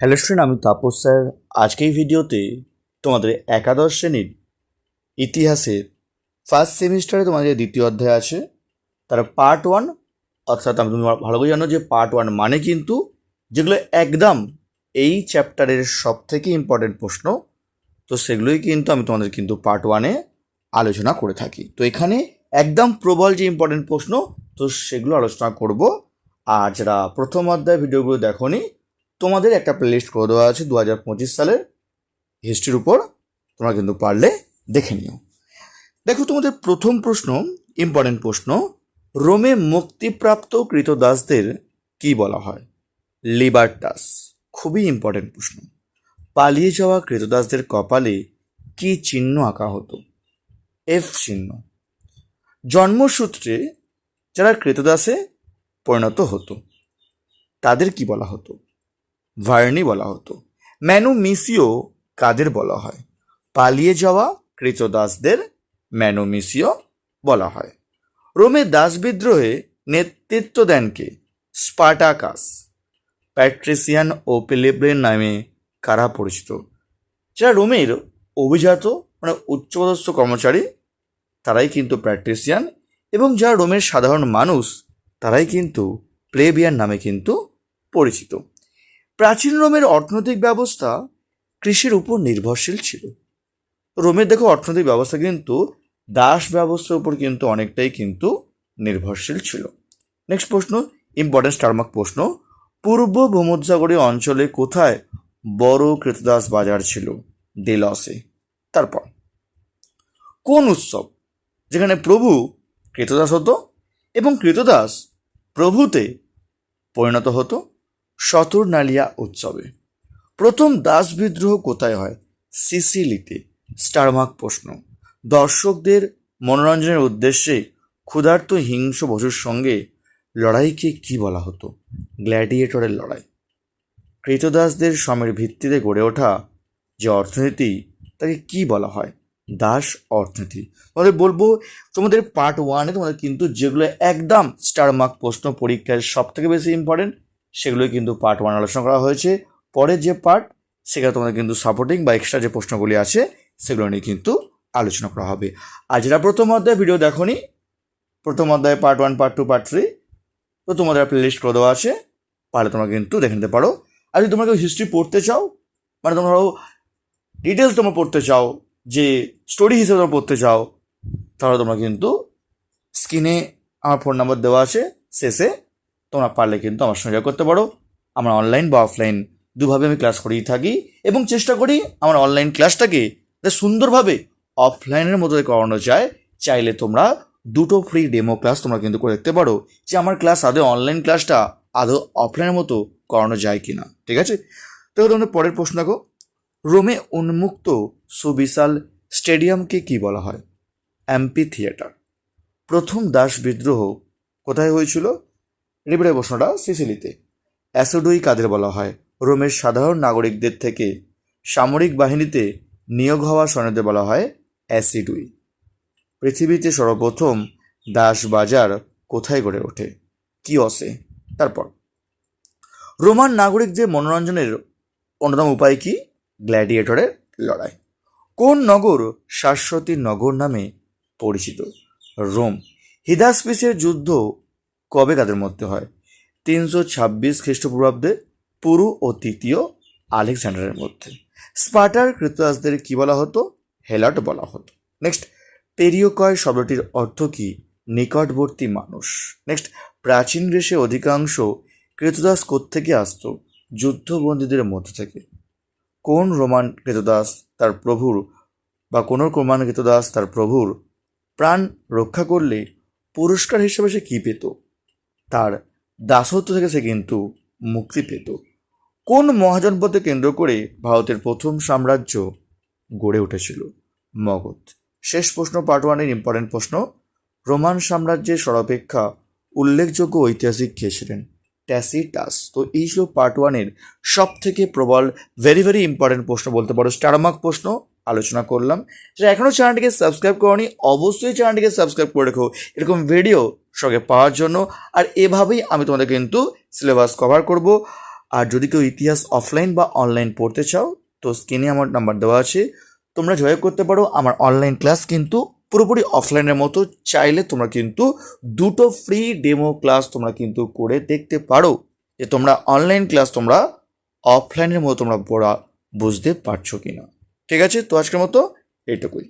Hello student, আমি Tapas sir. আজকে এই ভিডিওতে তোমাদের একাদশ শ্রেণির ইতিহাসের ফার্স্ট সেমিস্টারে তোমাদের দ্বিতীয় অধ্যায় আছে, তার পার্ট ওয়ান অর্থাৎ আমি তুমি ভালো করে জানো যে পার্ট ওয়ান মানে কিন্তু যেগুলো একদম এই চ্যাপ্টারের সব থেকে ইম্পর্টেন্ট প্রশ্ন, তো সেগুলোই কিন্তু আমি তোমাদের কিন্তু পার্ট ওয়ানে আলোচনা করে থাকি। তো এখানে একদম প্রবল যে ইম্পর্টেন্ট প্রশ্ন, তো সেগুলো আলোচনা করব। আর যারা প্রথম অধ্যায় ভিডিওগুলো দেখোনি তোমাদের একটা প্লেলিস্ট করে দেওয়া আছে দু হাজার পঁচিশ সালের হিস্ট্রির উপর। তোমরা কিন্তু পারলে দেখে নিও। দেখো তোমাদের প্রথম প্রশ্ন ইম্পর্টেন্ট প্রশ্ন, রোমে মুক্তিপ্রাপ্ত কৃতদাসদের কি বলা হয়? লিবার্টাস খুবই ইম্পর্টেন্ট প্রশ্ন। পালিয়ে যাওয়া কৃতদাসদের কপালে কি চিহ্ন আঁকা হতো? এফ চিহ্ন। জন্মসূত্রে যারা কৃতদাসে পরিণত হতো, তাদের কি বলা হতো? ভার্নি বলা হতো। ম্যানোমিসিও কাদের বলা হয়? পালিয়ে যাওয়া কৃতদাসদের ম্যানোমিসিও বলা হয়। রোমে দাস বিদ্রোহে নেতৃত্ব দেন কে? স্পার্টাকাস। প্যাট্রিসিয়ান ও পেলেব্রেন নামে কারা পরিচিত? যারা রোমের অভিজাত মানে উচ্চপদস্থ কর্মচারী, তারাই কিন্তু প্যাট্রিসিয়ান এবং যারা রোমের সাধারণ মানুষ, তারাই কিন্তু প্লেবিয়ান নামে কিন্তু পরিচিত। প্রাচীন রোমের অর্থনৈতিক ব্যবস্থা কৃষির উপর নির্ভরশীল ছিল। রোমের দেখো অর্থনৈতিক ব্যবস্থা কিন্তু দাস ব্যবস্থার উপর কিন্তু অনেকটাই কিন্তু নির্ভরশীল ছিল। নেক্সট প্রশ্ন ইম্পর্টেন্ট স্টারমার্ক প্রশ্ন, পূর্ব ভূমধ্যসাগরীয় অঞ্চলে কোথায় বড় কৃতদাস বাজার ছিল? ডেলসে। তারপর, কোন উৎসব যেখানে প্রভু কৃতদাস হতো এবং কৃতদাস প্রভুতে পরিণত হতো? শতর্নালিয়া উৎসবে। প্রথম দাস বিদ্রোহ কোথায় হয়? সিসিলিতে। স্টারমার্ক প্রশ্ন। দর্শকদের মনোরঞ্জনের উদ্দেশ্যে ক্ষুধার্ত হিংস পশুর সঙ্গে লড়াইকে কি বলা হতো? গ্ল্যাডিয়েটরের লড়াই। কৃতদাসদের সমের ভিত্তিতে গড়ে ওঠা যে অর্থনীতি, তাকে কি বলা হয়? দাস অর্থনীতি। তোমাদের বলব, তোমাদের পার্ট ওয়ানে তোমাদের কিন্তু যেগুলো একদম স্টার মার্ক প্রশ্ন পরীক্ষায় সব থেকে বেশি ইম্পর্টেন্ট সেগুলোই কিন্তু পার্ট ওয়ান আলোচনা করা হয়েছে। পরের যে পার্ট সেখানে তোমাদের কিন্তু সাপোর্টিং বা এক্সট্রা যে প্রশ্নগুলি আছে, সেগুলো নিয়ে কিন্তু আলোচনা করা হবে। আর যারা প্রথম অধ্যায় ভিডিও দেখোনি, প্রথম অধ্যায় part one part two part three তো তোমাদের প্লে লিস্ট করে দেওয়া আছে। পারলে তোমরা কিন্তু দেখে নিতে পারো। আর যদি তোমরা কেউ হিস্ট্রি পড়তে চাও মানে তোমরা ডিটেলস তোমরা পড়তে চাও, যে স্টোরি হিসেবে তোমরা পড়তে চাও, তাহলে তোমরা কিন্তু স্ক্রিনে আমার ফোন নাম্বার দেওয়া আছে। শেষে তোমরা পারলে কিন্তু আমার সঙ্গে করতে পারো। আমরা অনলাইন বা অফলাইন দুভাবে আমি ক্লাস করেই থাকি এবং চেষ্টা করি আমার অনলাইন ক্লাসটাকে সুন্দরভাবে অফলাইনের মতো করানো যায়, চাইলে তোমরা দুটো ফ্রি ডেমো ক্লাস তোমরা কিন্তু করে দেখতে পারো যে আমার ক্লাস আদৌ অনলাইন ক্লাসটা আদৌ অফলাইনের মতো করানো যায় কি না ঠিক আছে? তো তোমাদের পরের প্রশ্ন দেখো। রোমে উন্মুক্ত সুবিশাল স্টেডিয়ামকে কি বলা হয়? অ্যাম্পি থিয়েটার প্রথম দাস বিদ্রোহ কোথায় হয়েছিল? রিপিটের প্রশ্নটা সিসিলিতে। অ্যাসোডুই কাদের বলা হয়? রোমের সাধারণ নাগরিকদের থেকে সামরিক বাহিনীতে নিয়োগ হওয়া সৈন্যদের বলা হয় অ্যাসিডুই। পৃথিবীতে সর্বপ্রথম দাস বাজার কোথায় গড়ে ওঠে? কিয়সে তারপর, রোমান নাগরিকদের মনোরঞ্জনের অন্যতম উপায় কি? গ্ল্যাডিয়েটরের লড়াই। কোন নগর শাশ্বতী নগর নামে পরিচিত? রোম। হিদাসপিসের যুদ্ধ কবে কাদের মধ্যে হয়? তিনশো ছাব্বিশ খ্রিস্টপূর্বাব্দে, পুরু ও তৃতীয় আলেকজান্ডারের মধ্যে। স্পার্টার কৃতদাসদের কি বলা হতো? হেলাট বলা হতো। নেক্সট, পেরিওকয় শব্দটির অর্থ কি? নিকটবর্তী মানুষ। নেক্সট, প্রাচীন গ্রীসে অধিকাংশ কৃতদাস থেকে আসত? যুদ্ধবন্দীদের মধ্য থেকে। কোন রোমান কৃতদাস তার প্রভুর বা কোনো রোমান কৃতদাস তার প্রভুর প্রাণ রক্ষা করলে পুরস্কার হিসেবে সে কী পেত? তার দাসত্ব থেকে সে কিন্তু মুক্তি পেত। কোন মহাজনপদে কেন্দ্র করে ভারতের প্রথম সাম্রাজ্য গড়ে উঠেছিল? মগধ। শেষ প্রশ্ন পার্ট ওয়ানের ইম্পর্টেন্ট প্রশ্ন, রোমান সাম্রাজ্যের সর্বাপেক্ষা উল্লেখযোগ্য ঐতিহাসিক কে ছিলেন? ট্যাসিটাস। তো এই ছিল পার্ট ওয়ানের সব থেকে প্রবল ভেরি ভেরি ইম্পর্টেন্ট প্রশ্ন বলতে পারো, স্টারমার্ক প্রশ্ন আলোচনা করলাম। যারা এখনও চ্যানেলটিকে সাবস্ক্রাইব করনি, অবশ্যই চ্যানেলটিকে সাবস্ক্রাইব করে রেখো। এরকম ভিডিও সঙ্গে পাওয়ার জন্য। আর এভাবেই আমি তোমাদের কিন্তু সিলেবাস কভার করব। আর যদি কেউ ইতিহাস অফলাইন বা অনলাইন পড়তে চাও, তো স্ক্রিনে আমার নাম্বার দেওয়া আছে। তোমরা জয় করতে পারো। আমার অনলাইন ক্লাস কিন্তু পুরোপুরি অফলাইনের মতো। চাইলে তোমরা কিন্তু দুটো ফ্রি ডেমো ক্লাস তোমরা কিন্তু করে দেখতে পারো। যে তোমরা অনলাইন ক্লাস তোমরা অফলাইনের মতো তোমরা পড়া বুঝতে পারছ কিনা। ঠিক আছে? তো আজকের মতো এইটুকুই।